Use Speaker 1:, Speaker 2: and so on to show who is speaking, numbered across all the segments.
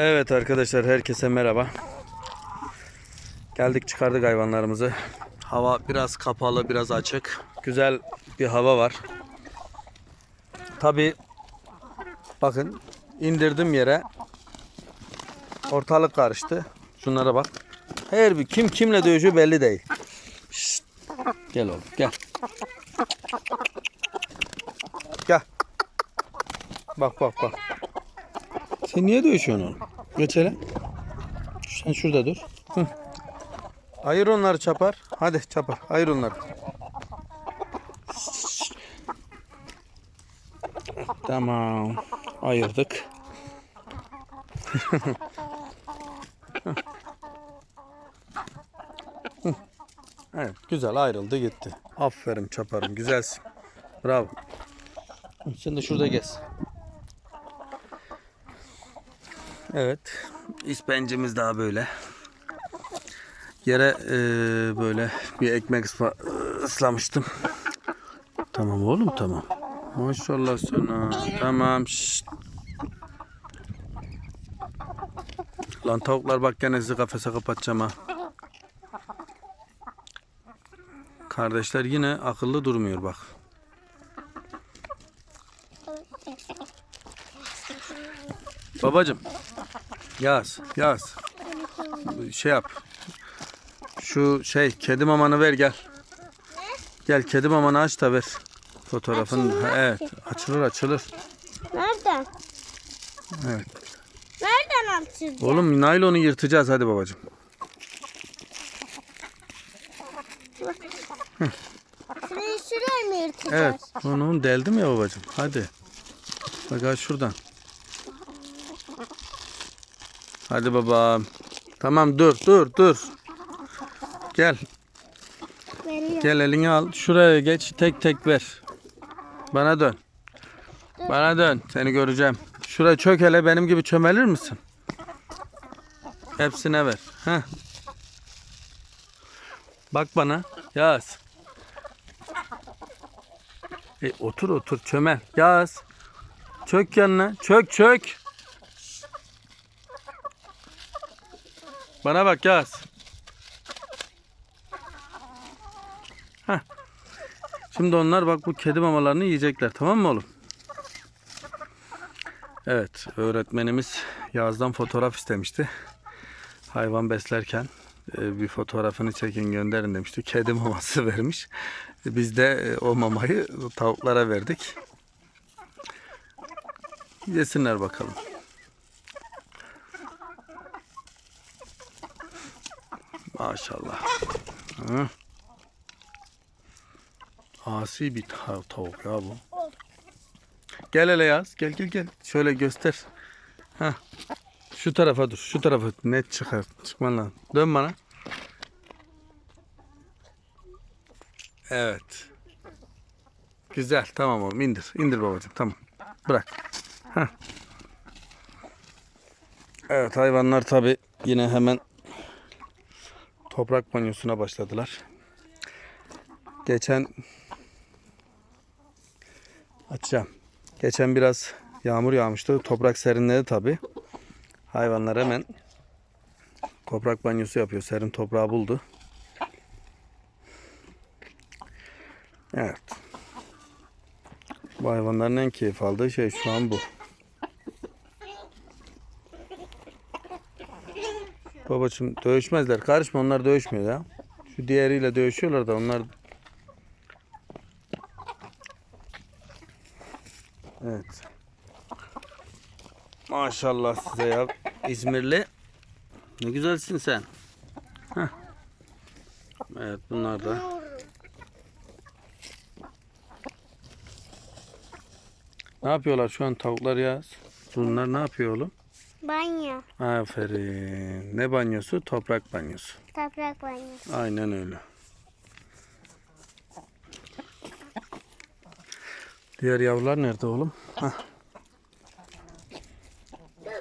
Speaker 1: Evet arkadaşlar herkese merhaba. Geldik çıkardık hayvanlarımızı. Hava biraz kapalı biraz açık. Güzel bir hava var. Tabi bakın indirdim yere. Ortalık karıştı. Şunlara bak. Her bir kim kimle dövüşüyor belli değil. Şşt. Gel oğlum gel. Gel. Bak bak bak. Sen niye dövüşüyorsun oğlum? Geç hele. Sen şurada dur. Hı. Ayır onları çapar. Hadi çapar. Ayır onları. Tamam. Ayırdık. evet, güzel ayrıldı gitti. Aferin çaparım. Güzelsin. Bravo. Sen de şurada gez. Evet. İspencimiz daha böyle. Yere e, böyle bir ekmek ıslamıştım. Tamam oğlum tamam. Maşallah sana. Tamam. Şşt. Lan tavuklar bak gene sizi kafese kapatacağım ha. Kardeşler yine akıllı durmuyor bak. Babacım Yaz, yaz. Şey yap. Şu şey kedi mamanı ver gel. Gel kedi mamanı aç da ver. Fotoğrafın. Ha, Evet, açılır açılır.
Speaker 2: Nereden?
Speaker 1: Evet.
Speaker 2: Nereden açacağız?
Speaker 1: Oğlum naylonu yırtacağız hadi babacım.
Speaker 2: Şurayı şuraya mı yırtacağız?
Speaker 1: Evet. Onu deldim ya babacım. Hadi. Bak ha şuradan. Hadi babam. Tamam dur dur dur. Gel.
Speaker 2: Veriyorum.
Speaker 1: Gel elini al. Şuraya geç. Tek tek ver. Bana dön. Bana dön. Seni göreceğim. Şuraya çök hele benim gibi çömelir misin? Hepsine ver. Heh. Bak bana. Yaz. E, otur otur çömel. Yaz. Çök yanına. Çök çök. Bana bak Yaz. Şimdi onlar bak bu kedi mamalarını yiyecekler tamam mı oğlum? Evet öğretmenimiz Yaz'dan fotoğraf istemişti. Hayvan beslerken e, bir fotoğrafını çekin gönderin demişti. Kedi maması vermiş. Biz de e, o mamayı tavuklara verdik. Yesinler bakalım. Maşallah. Hı. Asi bir tav- tavuk ya bu. Gel hele yaz. Gel gel gel. Şöyle göster. Ha. Şu tarafa dur. Şu tarafa net çıkar. Çıkman lazım. Dön bana. Evet. Güzel. Tamam oğlum. indir. İndir babacığım. Tamam. Bırak. Ha. Evet hayvanlar tabi yine hemen toprak banyosuna başladılar. Geçen açacağım. Geçen biraz yağmur yağmıştı. Toprak serinledi tabi. Hayvanlar hemen toprak banyosu yapıyor. Serin toprağı buldu. Evet. Bu hayvanların en keyif aldığı şey şu an bu. Babacım dövüşmezler. Karışma onlar dövüşmüyor ya. Şu diğeriyle dövüşüyorlar da onlar Evet. Maşallah size ya. İzmirli. Ne güzelsin sen. Heh. Evet bunlar da. Ne yapıyorlar şu an tavuklar ya? Bunlar ne yapıyor oğlum?
Speaker 2: Banyo.
Speaker 1: Aferin. Ne banyosu? Toprak banyosu.
Speaker 2: Toprak banyosu.
Speaker 1: Aynen öyle. Diğer yavrular nerede oğlum? Hah.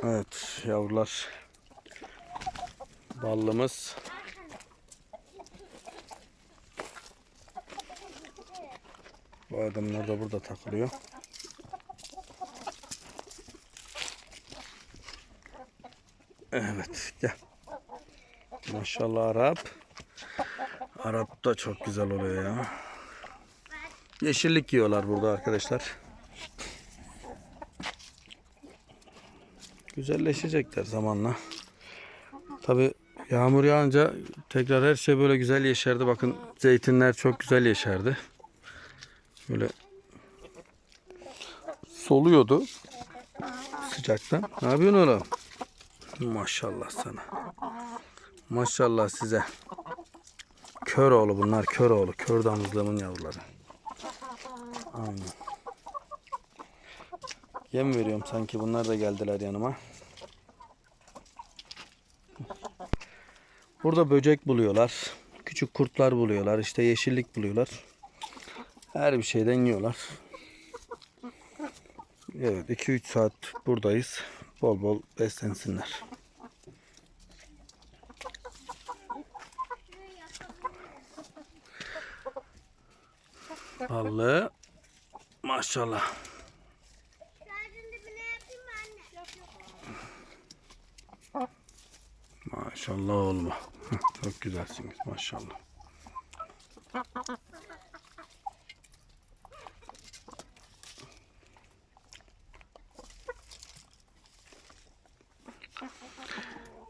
Speaker 1: Evet yavrular. Ballımız. Bu adamlar da burada takılıyor. Evet gel. Maşallah Arap. Arap da çok güzel oluyor ya. Yeşillik yiyorlar burada arkadaşlar. Güzelleşecekler zamanla. Tabi yağmur yağınca tekrar her şey böyle güzel yeşerdi. Bakın zeytinler çok güzel yeşerdi. Böyle soluyordu sıcaktan. Ne yapıyorsun oğlum? Maşallah sana. Maşallah size. Kör oğlu bunlar kör oğlu. Kör damızlığımın yavruları. Aynen. Yem veriyorum sanki bunlar da geldiler yanıma. Burada böcek buluyorlar. Küçük kurtlar buluyorlar. işte yeşillik buluyorlar. Her bir şeyden yiyorlar. Evet 2-3 saat buradayız. Bol bol beslensinler. Vallahi maşallah. Maşallah oğlum. Çok güzelsiniz maşallah.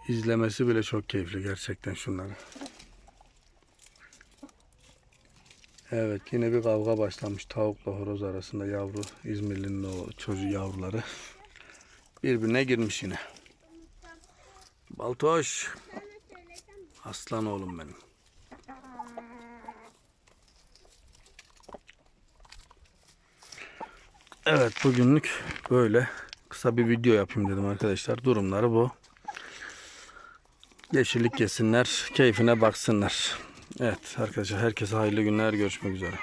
Speaker 1: İzlemesi bile çok keyifli gerçekten şunları. Evet yine bir kavga başlamış tavukla horoz arasında yavru İzmirli'nin o çocuğu yavruları. Birbirine girmiş yine. Baltoş. Aslan oğlum benim. Evet bugünlük böyle kısa bir video yapayım dedim arkadaşlar. Durumları bu. Yeşillik yesinler, keyfine baksınlar. Evet arkadaşlar herkese hayırlı günler. Görüşmek üzere.